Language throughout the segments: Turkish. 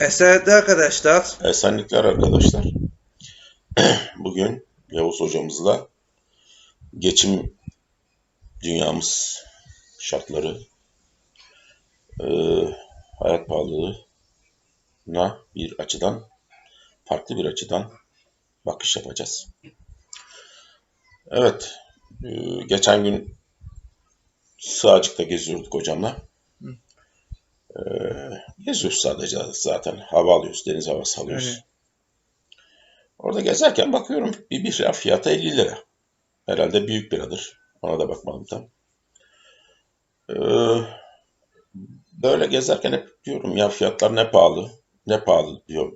Esenlikler arkadaşlar. Esenlikler arkadaşlar. Bugün Yavuz hocamızla geçim dünyamız şartları, eee, hayat pahalılığına bir açıdan, farklı bir açıdan bakış yapacağız. Evet, eee, geçen gün Sığacık'ta geziyorduk hocamla. Geziyoruz sadece zaten. Hava alıyoruz, deniz havası alıyoruz. Orada gezerken bakıyorum bir bira fiyatı 50 lira. Herhalde büyük biradır. Ona da bakmadım tam. Ee, böyle gezerken hep diyorum ya fiyatlar ne pahalı, ne pahalı diyor.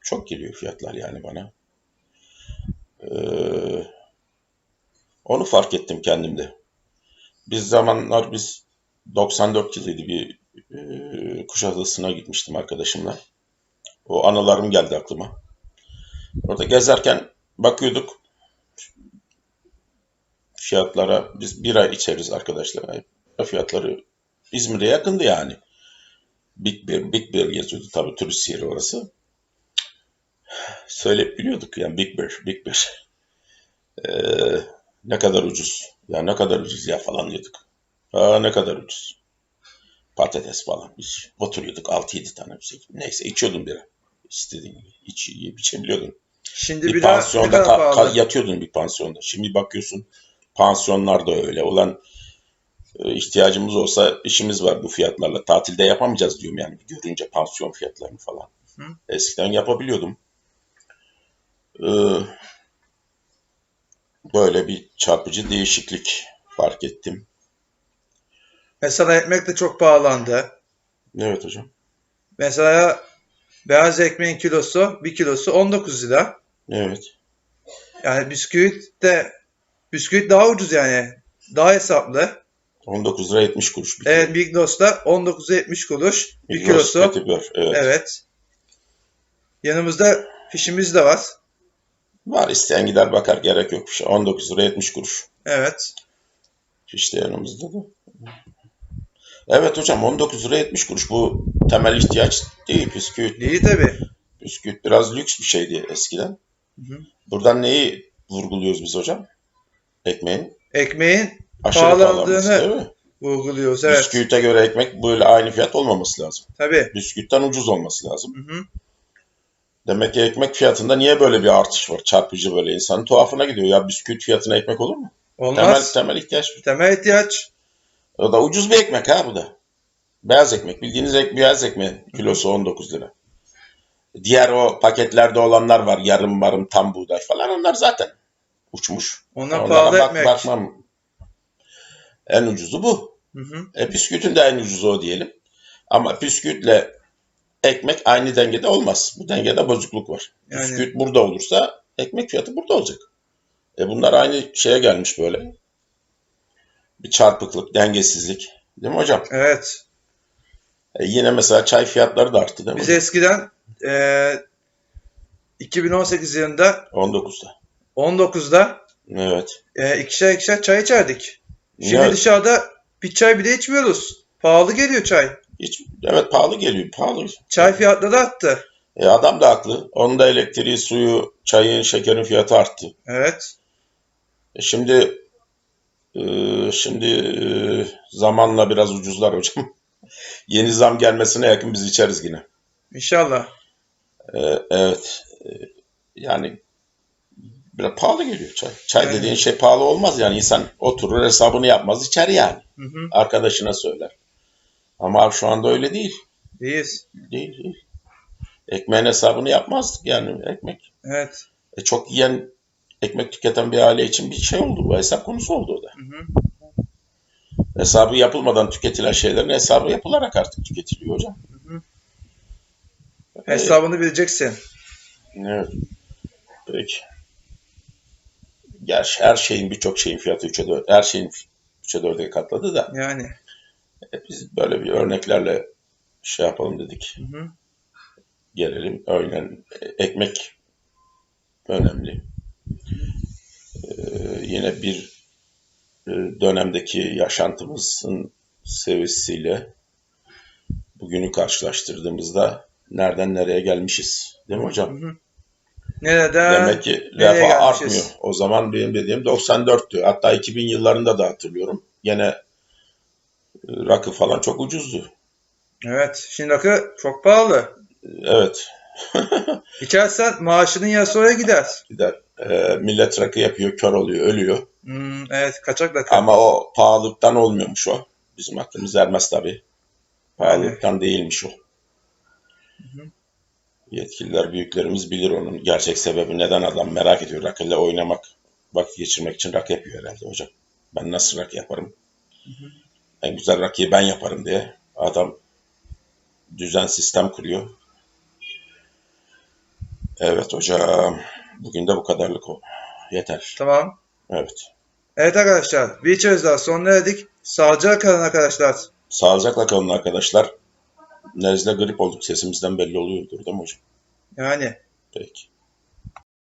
Çok geliyor fiyatlar yani bana. Ee, onu fark ettim kendimde. Biz zamanlar biz 94 yılıydı bir e, Kuşadası'na gitmiştim arkadaşımla. O anılarım geldi aklıma. Orada gezerken bakıyorduk fiyatlara. Biz bira içeriz arkadaşlar. Fiyatları İzmir'e yakındı yani. Big Bear, Big Bear yazıyordu tabii turist yeri orası. Söyleyip biliyorduk yani Big Bear, Big Bear. Ee, ne kadar ucuz. Ya ne kadar ucuz ya falan diyorduk. Aa ne kadar ucuz. Patates falan. Biz oturuyorduk 6-7 tane. Neyse içiyordum bira. İstediğin gibi. İç, yiyip içebiliyordun. Şimdi Bir bir daha pansiyonda kadar ka- pahalı? yatıyordun bir pansiyonda. Şimdi bakıyorsun pansiyonlar da öyle. Ulan e, ihtiyacımız olsa işimiz var bu fiyatlarla. Tatilde yapamayacağız diyorum yani görünce pansiyon fiyatlarını falan. Hı. Eskiden yapabiliyordum. Ee, böyle bir çarpıcı değişiklik fark ettim. Mesela ekmek de çok pahalandı. Evet hocam. Mesela beyaz ekmeğin kilosu, bir kilosu 19 lira. Evet. Yani bisküvit de bisküvit daha ucuz yani. Daha hesaplı. 19 lira 70 kuruş. Bir Evet Migros'ta 19'a 70 kuruş bir Migros, kilosu. Petibör, Evet. Evet. Yanımızda fişimiz de var. Var isteyen gider bakar gerek yok. 19 lira 70 kuruş. Evet. İşte yanımızda da. Evet hocam 19 lira 70 kuruş. Bu temel ihtiyaç değil. Bisküvit, İyi tabii. bisküvit biraz lüks bir şeydi eskiden. Hı hı. Buradan neyi vurguluyoruz biz hocam? Ekmeğin Ekmeğin aşırı Pahalandığını- vurguluyoruz. Evet. Bisküvite göre ekmek böyle aynı fiyat olmaması lazım. Tabii. Bisküvitten ucuz olması lazım. Hı hı. Demek ki ekmek fiyatında niye böyle bir artış var? Çarpıcı böyle insanın tuhafına gidiyor. Ya bisküvit fiyatına ekmek olur mu? Temel, Olmaz. temel ihtiyaç. Temel ihtiyaç. O da ucuz bir ekmek ha bu da. Beyaz ekmek. Bildiğiniz ek, beyaz ekmeğin kilosu 19 lira. Diğer o paketlerde olanlar var. Yarım marım tam buğday falan. Onlar zaten uçmuş. Onlar Onlara pahalı bak- ekmek. bakmam. En ucuzu bu. Hı hı. E, bisküvitin de en ucuzu o diyelim. Ama bisküvitle ekmek aynı dengede olmaz. Bu dengede bozukluk var. Yani- Bisküvit burada olursa ekmek fiyatı burada olacak. E bunlar aynı şeye gelmiş böyle. Bir çarpıklık, dengesizlik. Değil mi hocam? Evet. E yine mesela çay fiyatları da arttı değil mi? Biz eskiden eee 2018 yılında 19'da. 19'da Evet. eee ikişer ikişer çay içerdik. Şimdi Evet. dışarıda bir çay bile içmiyoruz. Pahalı geliyor çay. Hiç, evet pahalı geliyor. Pahalı. Çay fiyatları arttı. E adam da haklı. Onun da elektriği, suyu, çayın, şekerin fiyatı arttı. Evet. E şimdi e, şimdi e, zamanla biraz ucuzlar hocam. Yeni zam gelmesine yakın biz içeriz yine. İnşallah. E, evet. E, yani biraz pahalı geliyor çay. Çay Yani. dediğin şey pahalı olmaz yani insan oturur hesabını yapmaz içer yani. Hı hı. Arkadaşına söyler. Ama şu anda öyle değil. İyiyiz. Değil değil. Ekmeğin hesabını yapmazdık yani ekmek. Evet. E, çok yiyen ekmek tüketen bir aile için bir şey oldu. Bu hesap konusu oldu o da. Hı hı. Hesabı yapılmadan tüketilen şeylerin hesabı yapılarak artık tüketiliyor hocam. Hesabını bileceksin. Evet. Peki. Gerçi her şeyin birçok şeyin fiyatı 3'e 4, her şeyin 3'e 4'e katladı da Yani. e, biz böyle bir örneklerle şey yapalım dedik. Hı hı. Gelelim. Örneğin e, ekmek önemli. Ee, yine bir e, dönemdeki yaşantımızın seviyesiyle bugünü karşılaştırdığımızda nereden nereye gelmişiz. Değil mi hocam? Hı hı. Nereden? Demek ki refah gelmişiz? artmıyor. O zaman benim dediğim 94'tü. Hatta 2000 yıllarında da hatırlıyorum. Gene e, rakı falan çok ucuzdu. Evet. Şimdi rakı çok pahalı. Evet. İçersen maaşının yarısı oraya gider. Gider. E, millet rakı yapıyor, kör oluyor, ölüyor. Hmm, evet kaçak rakı. Ama o pahalılıktan olmuyormuş o. Bizim aklımız ermez tabii. Pahalılıktan değilmiş o. Yetkililer, büyüklerimiz bilir onun gerçek sebebi. Neden adam merak ediyor rakıyla oynamak, vakit geçirmek için rakı yapıyor herhalde hocam. Ben nasıl rakı yaparım? En güzel rakıyı ben yaparım diye adam düzen sistem kuruyor. Evet hocam. Bugün de bu kadarlık o. Yeter. Tamam. Evet. Evet arkadaşlar. Bir içeriz daha sonuna erdik. Sağlıcakla kalın arkadaşlar. Sağlıcakla kalın arkadaşlar. Nezle grip olduk sesimizden belli oluyordur değil mi hocam? Yani. Peki.